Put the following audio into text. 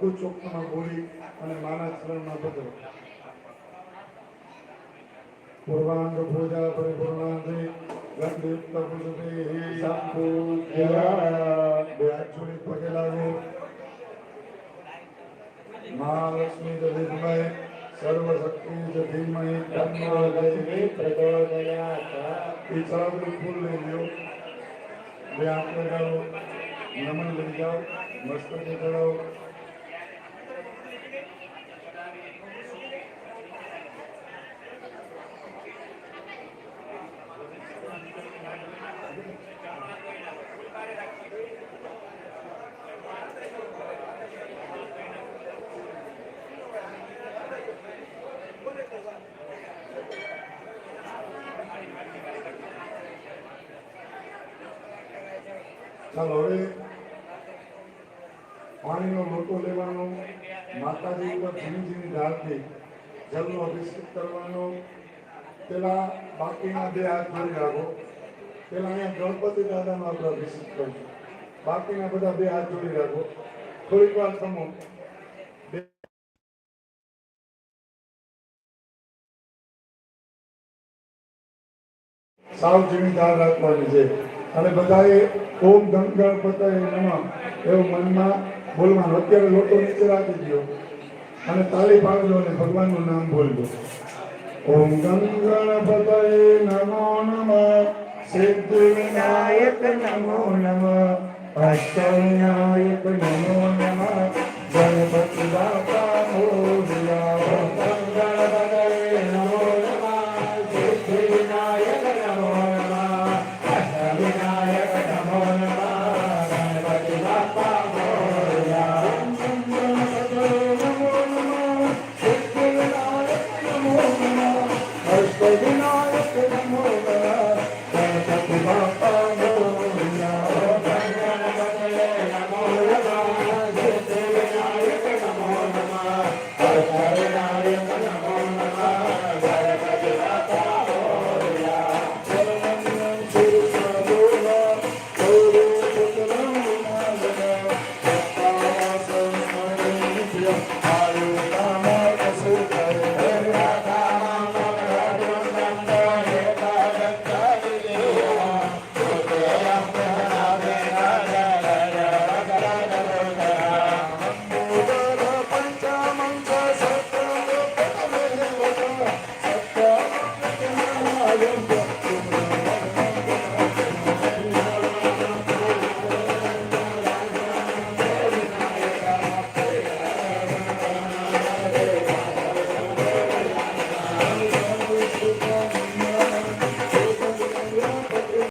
બધું ચોખ્ખામાં બોલી અને માના ચરણમાં બધું. પૂર્વાંગ પૂજા પરિપૂર્ણાંતે ગંધયુક્ત પુષ્પે સંપૂજ્યા બે હાથ પગે લાગો. મહાલક્ષ્મી જ સર્વ સર્વશક્તિ તન્નો લક્ષ્મી પ્રચોદયાત એ ચડાવેલું ફૂલ લઈ લ્યો. બે હાથ લગાવો નમન લઈ જાઓ, મસ્તકે ચડાવો Salore માતાજી ઉપર ધીમી ઝીણી ઢાળથી જલનો અભિષેક કરવાનો. પેલા બાકીના બે હાથ જોડી રાખો. પેલા અહીંયા ગણપતિ દાદાનો આપણે અભિષેક કરીશું. બાકીના બધા બે હાથ જોડી રાખો. થોડીક વાર સમો. સાવ ધાર રાખવાની છે. અને બધાએ ઓમ ગણ ગણપતય નમઃ. એવું મનમાં બોલવાનું અત્યારે લોટો નીચે રાખી દો અને તાળી પાડજો અને ભગવાનનું નામ બોલજો. ઓમ ગંગણપતય નમો નમઃ. સિદ્ધ વિનાયક નમો નમઃ. અષ્ટવિનાયક નમો નમઃ. બાપા